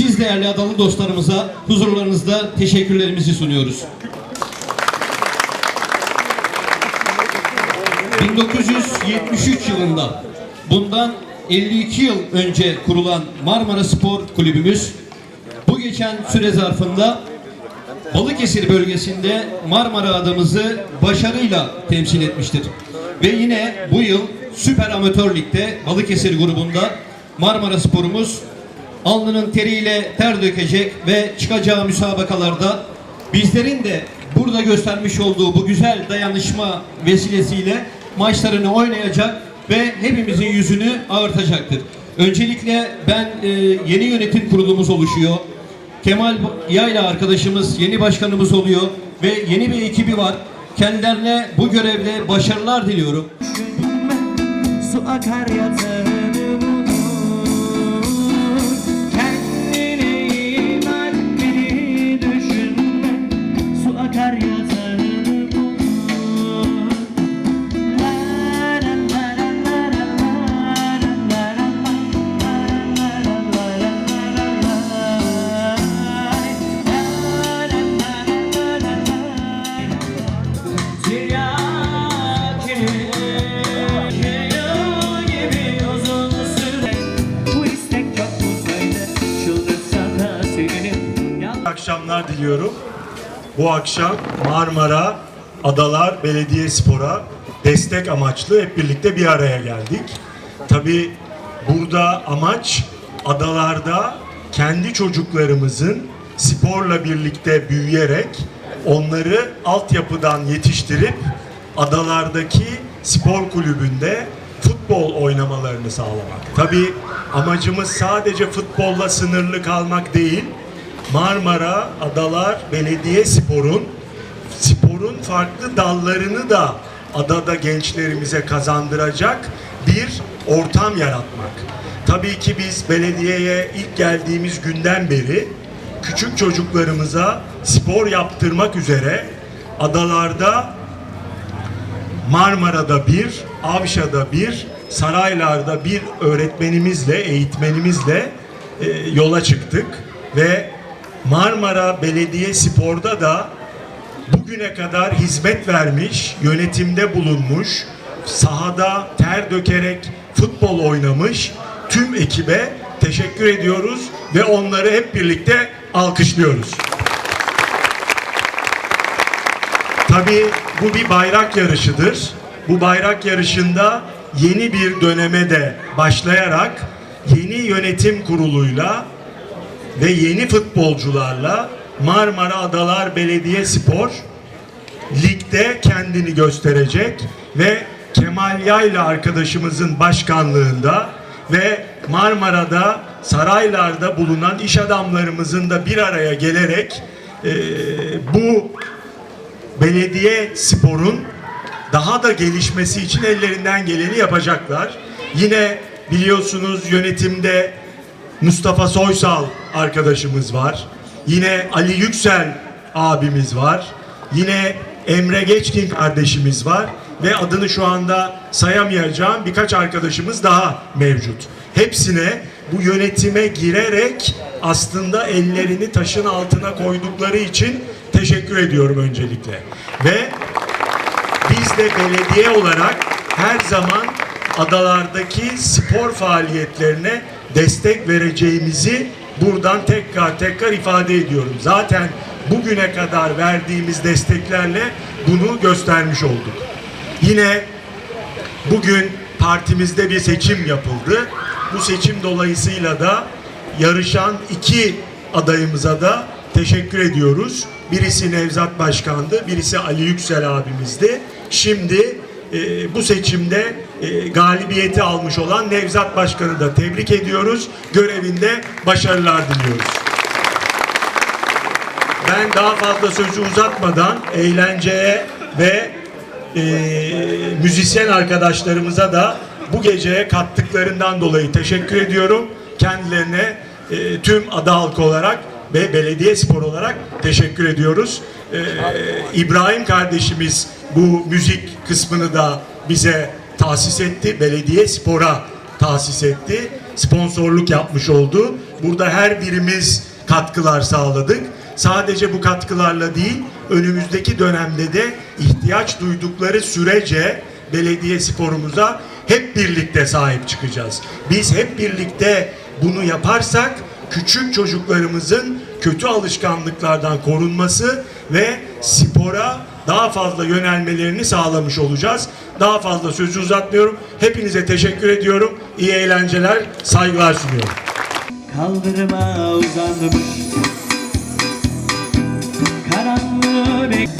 siz değerli adalı dostlarımıza huzurlarınızda teşekkürlerimizi sunuyoruz. 1973 yılında bundan 52 yıl önce kurulan Marmara Spor Kulübümüz bu geçen süre zarfında Balıkesir bölgesinde Marmara adamızı başarıyla temsil etmiştir. Ve yine bu yıl Süper Amatör Lig'de Balıkesir grubunda Marmara Sporumuz alnının teriyle ter dökecek ve çıkacağı müsabakalarda bizlerin de burada göstermiş olduğu bu güzel dayanışma vesilesiyle maçlarını oynayacak ve hepimizin yüzünü ağırtacaktır. Öncelikle ben e, yeni yönetim kurulumuz oluşuyor. Kemal Yayla arkadaşımız yeni başkanımız oluyor ve yeni bir ekibi var. Kendilerine bu görevde başarılar diliyorum. Su akar yatağını diliyorum. Bu akşam Marmara Adalar Belediyespor'a destek amaçlı hep birlikte bir araya geldik. Tabi burada amaç adalarda kendi çocuklarımızın sporla birlikte büyüyerek onları altyapıdan yetiştirip adalardaki spor kulübünde futbol oynamalarını sağlamak. Tabi amacımız sadece futbolla sınırlı kalmak değil. Marmara Adalar Belediye Spor'un sporun farklı dallarını da adada gençlerimize kazandıracak bir ortam yaratmak. Tabii ki biz belediyeye ilk geldiğimiz günden beri küçük çocuklarımıza spor yaptırmak üzere adalarda Marmara'da bir, Avşa'da bir, Saraylar'da bir öğretmenimizle, eğitmenimizle e, yola çıktık ve Marmara Belediye Spor'da da bugüne kadar hizmet vermiş, yönetimde bulunmuş, sahada ter dökerek futbol oynamış tüm ekibe teşekkür ediyoruz ve onları hep birlikte alkışlıyoruz. Tabii bu bir bayrak yarışıdır. Bu bayrak yarışında yeni bir döneme de başlayarak yeni yönetim kuruluyla ve yeni futbolcularla Marmara Adalar Belediye Spor ligde kendini gösterecek ve Kemal Yayla arkadaşımızın başkanlığında ve Marmara'da saraylarda bulunan iş adamlarımızın da bir araya gelerek eee, bu belediye sporun daha da gelişmesi için ellerinden geleni yapacaklar. Yine biliyorsunuz yönetimde Mustafa Soysal arkadaşımız var. Yine Ali Yüksel abimiz var. Yine Emre Geçkin kardeşimiz var ve adını şu anda sayamayacağım birkaç arkadaşımız daha mevcut. Hepsine bu yönetime girerek aslında ellerini taşın altına koydukları için teşekkür ediyorum öncelikle. Ve biz de belediye olarak her zaman adalardaki spor faaliyetlerine destek vereceğimizi buradan tekrar tekrar ifade ediyorum. Zaten bugüne kadar verdiğimiz desteklerle bunu göstermiş olduk. Yine bugün partimizde bir seçim yapıldı. Bu seçim dolayısıyla da yarışan iki adayımıza da teşekkür ediyoruz. Birisi Nevzat Başkan'dı, birisi Ali Yüksel abimizdi. Şimdi e, bu seçimde e, galibiyeti almış olan Nevzat Başkan'ı da tebrik ediyoruz. Görevinde başarılar diliyoruz. Ben daha fazla sözü uzatmadan eğlenceye ve e, müzisyen arkadaşlarımıza da bu geceye kattıklarından dolayı teşekkür ediyorum. Kendilerine e, tüm ada halkı olarak ve belediye spor olarak teşekkür ediyoruz. E, İbrahim kardeşimiz bu müzik kısmını da bize tahsis etti. Belediye spora tahsis etti. Sponsorluk yapmış oldu Burada her birimiz katkılar sağladık. Sadece bu katkılarla değil, önümüzdeki dönemde de ihtiyaç duydukları sürece belediye sporumuza hep birlikte sahip çıkacağız. Biz hep birlikte bunu yaparsak küçük çocuklarımızın kötü alışkanlıklardan korunması ve spora daha fazla yönelmelerini sağlamış olacağız. Daha fazla sözü uzatmıyorum. Hepinize teşekkür ediyorum. İyi eğlenceler, saygılar sunuyorum. Kaldırıma uzanmış Karanlığı bek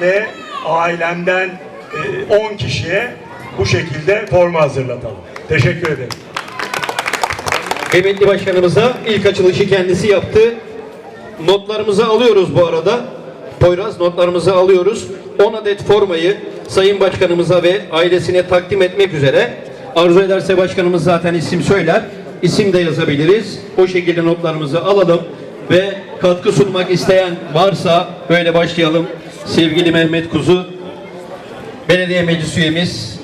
ve ailemden e, 10 kişiye bu şekilde forma hazırlatalım. Teşekkür ederim. Kıymetli başkanımıza ilk açılışı kendisi yaptı. Notlarımızı alıyoruz bu arada. Poyraz notlarımızı alıyoruz. 10 adet formayı Sayın Başkanımıza ve ailesine takdim etmek üzere. Arzu ederse başkanımız zaten isim söyler. İsim de yazabiliriz. O şekilde notlarımızı alalım ve katkı sunmak isteyen varsa böyle başlayalım. Sevgili Mehmet Kuzu, belediye meclis üyemiz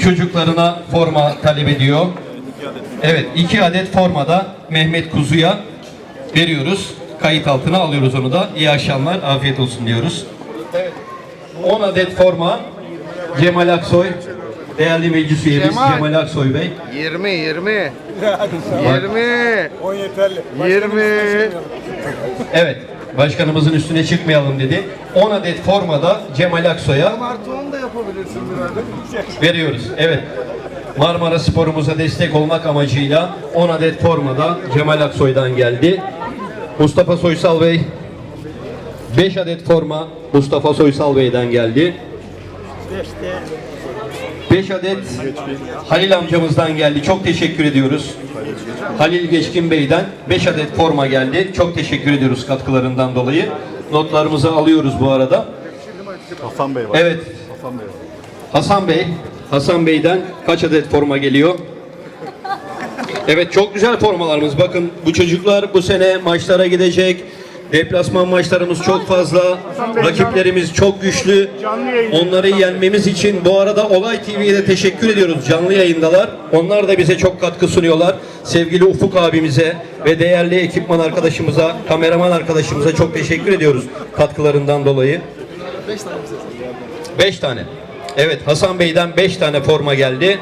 çocuklarına forma talep ediyor. Evet, iki adet formada Mehmet Kuzu'ya veriyoruz. Kayıt altına alıyoruz onu da. İyi akşamlar, afiyet olsun diyoruz. Evet, 10 adet forma Cemal Aksoy, değerli meclis üyemiz Cemal. Cemal Aksoy Bey. 20 20 20 10 yeterli. 20 Evet, başkanımızın üstüne çıkmayalım dedi. 10 adet formada Cemal Aksoy'a Artı 10 da yapabilirsin veriyoruz. Evet. Marmara sporumuza destek olmak amacıyla 10 adet formada Cemal Aksoy'dan geldi. Mustafa Soysal Bey 5 adet forma Mustafa Soysal Bey'den geldi. 5 adet Halil amcamızdan geldi. Çok teşekkür ediyoruz. Halil Geçkin Bey'den 5 adet forma geldi. Çok teşekkür ediyoruz katkılarından dolayı. Notlarımızı alıyoruz bu arada. Hasan Bey var. Evet. Hasan Bey var. Hasan Bey, Hasan Bey'den kaç adet forma geliyor? Evet çok güzel formalarımız. Bakın bu çocuklar bu sene maçlara gidecek. Deplasman maçlarımız çok fazla. Rakiplerimiz çok güçlü. Onları yenmemiz için bu arada Olay TV'ye de teşekkür ediyoruz. Canlı yayındalar. Onlar da bize çok katkı sunuyorlar. Sevgili Ufuk abimize ve değerli ekipman arkadaşımıza, kameraman arkadaşımıza çok teşekkür ediyoruz katkılarından dolayı. 5 tane. Evet Hasan Bey'den 5 tane forma geldi.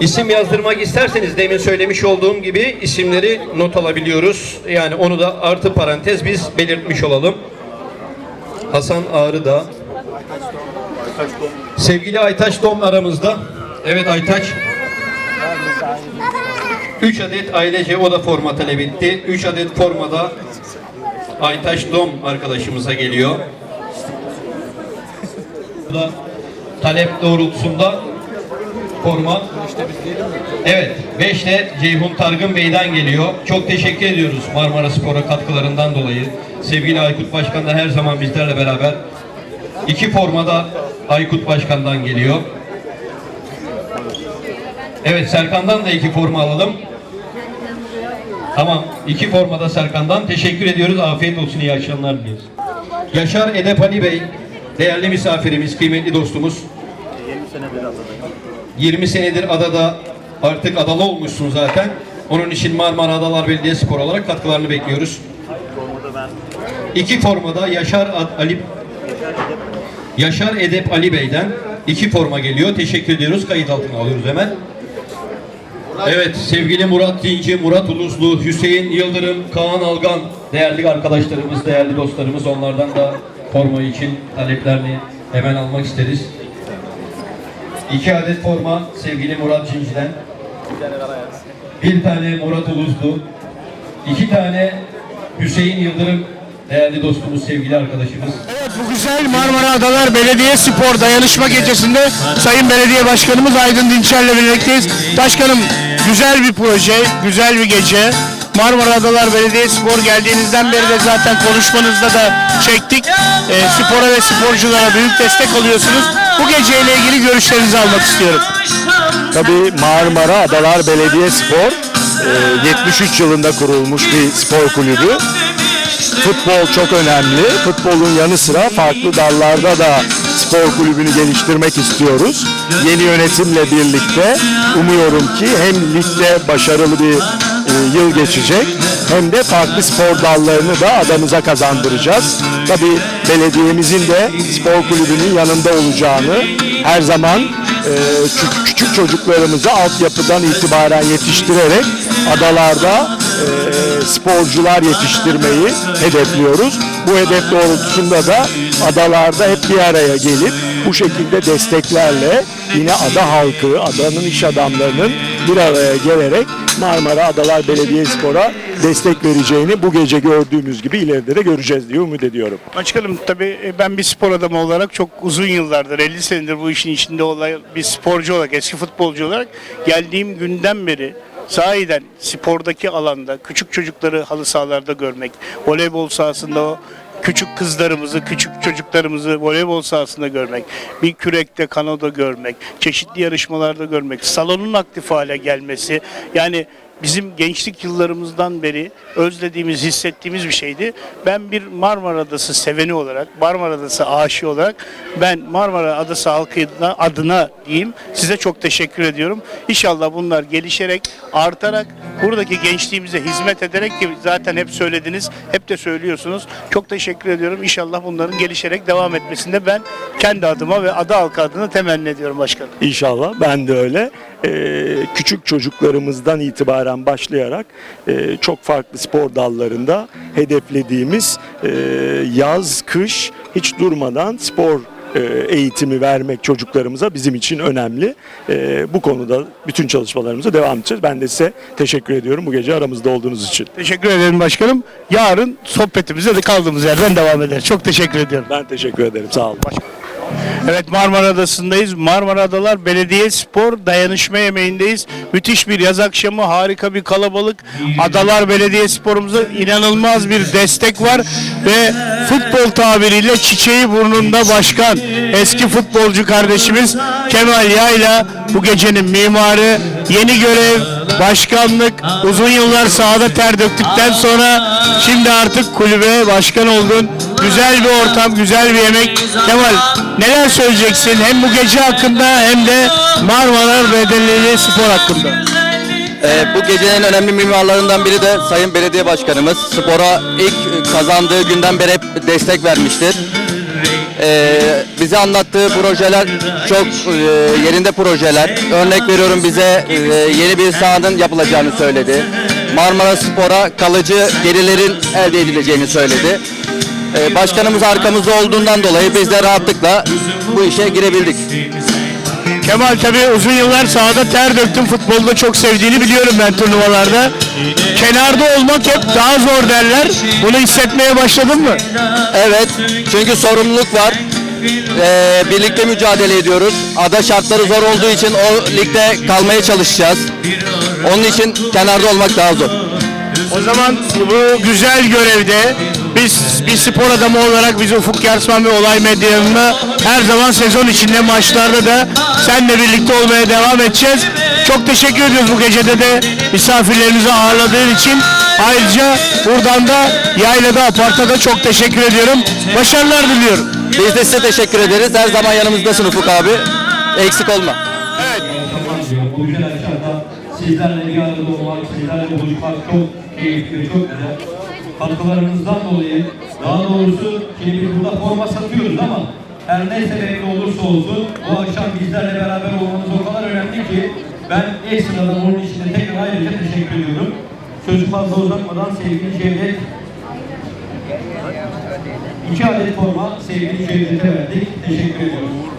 İsim yazdırmak isterseniz demin söylemiş olduğum gibi isimleri not alabiliyoruz. Yani onu da artı parantez biz belirtmiş olalım. Hasan Ağrı da. Sevgili Aytaç Dom aramızda. Evet Aytaç. 3 adet ailece o da forma talep etti. 3 adet formada Aytaç Dom arkadaşımıza geliyor. Bu da talep doğrultusunda forma. Evet, 5 de Ceyhun Targın Bey'den geliyor. Çok teşekkür ediyoruz Marmara Spor'a katkılarından dolayı. Sevgili Aykut Başkan da her zaman bizlerle beraber. İki forma da Aykut Başkan'dan geliyor. Evet, Serkan'dan da iki forma alalım. Tamam, iki formada Serkan'dan. Teşekkür ediyoruz. Afiyet olsun, iyi akşamlar diliyoruz. Yaşar Edep Ali Bey, değerli misafirimiz, kıymetli dostumuz. 20 senedir adada artık adalı olmuşsun zaten. Onun için Marmara Adalar Belediyespor olarak katkılarını bekliyoruz. İki formada Yaşar Ad- Ali Yaşar Edep Ali Bey'den iki forma geliyor. Teşekkür ediyoruz. Kayıt altına alıyoruz hemen. Evet sevgili Murat Dinci, Murat Uluzlu, Hüseyin Yıldırım, Kaan Algan değerli arkadaşlarımız, değerli dostlarımız onlardan da forma için taleplerini hemen almak isteriz. İki adet forma sevgili Murat Dinci'den. Bir tane Murat Uluzlu, iki tane Hüseyin Yıldırım değerli dostumuz, sevgili arkadaşımız. Evet bu güzel Marmara Adalar Belediye Spor Dayanışma Gecesi'nde Sayın Belediye Başkanımız Aydın Dinçer'le birlikteyiz. Başkanım güzel bir proje, güzel bir gece. Marmara Adalar Belediye Spor geldiğinizden beri de zaten konuşmanızda da çektik. Ee, spora ve sporculara büyük destek oluyorsunuz. Bu geceyle ilgili görüşlerinizi almak istiyorum. Tabii Marmara Adalar Belediye Spor e, 73 yılında kurulmuş bir spor kulübü. Futbol çok önemli. Futbolun yanı sıra farklı dallarda da spor kulübünü geliştirmek istiyoruz. Yeni yönetimle birlikte umuyorum ki hem ligde başarılı bir e, yıl geçecek hem de farklı spor dallarını da adamıza kazandıracağız. Tabii belediyemizin de spor kulübünün yanında olacağını her zaman e, kü- küçük çocuklarımızı altyapıdan itibaren yetiştirerek adalarda e, sporcular yetiştirmeyi hedefliyoruz. Bu hedef doğrultusunda da adalarda hep bir araya gelip bu şekilde desteklerle yine ada halkı, adanın iş adamlarının bir araya gelerek Marmara Adalar Belediyespor'a destek vereceğini bu gece gördüğümüz gibi ileride de göreceğiz diye umut ediyorum. Başkanım tabii e, ben bir spor adamı olarak çok uzun yıllardır 50 senedir bu işin içinde olan bir sporcu olarak eski futbolcu olarak geldiğim günden beri sahiden spordaki alanda küçük çocukları halı sahalarda görmek, voleybol sahasında o küçük kızlarımızı, küçük çocuklarımızı voleybol sahasında görmek, bir kürekte, kanoda görmek, çeşitli yarışmalarda görmek, salonun aktif hale gelmesi. Yani bizim gençlik yıllarımızdan beri özlediğimiz, hissettiğimiz bir şeydi. Ben bir Marmara Adası seveni olarak, Marmara Adası aşığı olarak ben Marmara Adası halkına adına diyeyim size çok teşekkür ediyorum. İnşallah bunlar gelişerek, artarak, buradaki gençliğimize hizmet ederek ki zaten hep söylediniz, hep de söylüyorsunuz. Çok teşekkür ediyorum. İnşallah bunların gelişerek devam etmesinde ben kendi adıma ve ada halkı adına temenni ediyorum başkanım. İnşallah ben de öyle. Ee, küçük çocuklarımızdan itibaren başlayarak e, çok farklı spor dallarında hedeflediğimiz e, yaz, kış hiç durmadan spor e, eğitimi vermek çocuklarımıza bizim için önemli. E, bu konuda bütün çalışmalarımıza devam edeceğiz. Ben de size teşekkür ediyorum bu gece aramızda olduğunuz için. Teşekkür ederim başkanım. Yarın sohbetimize de kaldığımız yerden devam ederiz. Çok teşekkür ediyorum. Ben teşekkür ederim. Sağ olun. Evet Marmara Adası'ndayız. Marmara Adalar Belediye Spor Dayanışma Yemeği'ndeyiz. Müthiş bir yaz akşamı, harika bir kalabalık. Adalar Belediye Spor'umuza inanılmaz bir destek var ve futbol tabiriyle çiçeği burnunda başkan eski futbolcu kardeşimiz Kemal Yayla bu gecenin mimarı yeni görev başkanlık uzun yıllar sahada ter döktükten sonra şimdi artık kulübe başkan oldun. Güzel bir ortam, güzel bir yemek. Kemal neler söyleyeceksin hem bu gece hakkında hem de Marmara Bedelli Spor hakkında? Ee, bu gecenin önemli mimarlarından biri de Sayın Belediye Başkanımız. Spora ilk kazandığı günden beri hep destek vermiştir. Ee, bize anlattığı projeler çok e, yerinde projeler. Örnek veriyorum bize e, yeni bir sahanın yapılacağını söyledi. Marmara Spor'a kalıcı gelirlerin elde edileceğini söyledi. Ee, başkanımız arkamızda olduğundan dolayı biz de rahatlıkla bu işe girebildik. Kemal tabii uzun yıllar sahada ter döktün. Futbolda çok sevdiğini biliyorum ben turnuvalarda. Kenarda olmak hep daha zor derler. Bunu hissetmeye başladın mı? Evet, çünkü sorumluluk var. Ee, birlikte mücadele ediyoruz. Ada şartları zor olduğu için o ligde kalmaya çalışacağız. Onun için kenarda olmak daha zor. O zaman bu güzel görevde biz bir spor adamı olarak biz Ufuk Yarsman ve Olay Medyanı'na her zaman sezon içinde maçlarda da seninle birlikte olmaya devam edeceğiz. Çok teşekkür ediyoruz bu gecede de misafirlerimizi ağırladığın için. Ayrıca buradan da Yaylada Apart'a da çok teşekkür ediyorum. Başarılar diliyorum. Biz de size teşekkür ederiz. Her zaman yanımızdasın Ufuk abi. Eksik olma. Bu güzel akşamda sizlerle bir arada olmak, sizlerle buluşmak çok keyifli, çok güzel. Katkılarınızdan dolayı, daha doğrusu şimdi burada forma satıyoruz ama her ne sebeple olursa olsun bu akşam bizlerle beraber olmanız o kadar önemli ki ben ekstradan onun için de tekrar ayrıca teşekkür ediyorum. Sözü fazla uzatmadan sevgili Cevdet İki adet forma sevgili Cevdet'e verdik. Teşekkür ediyoruz.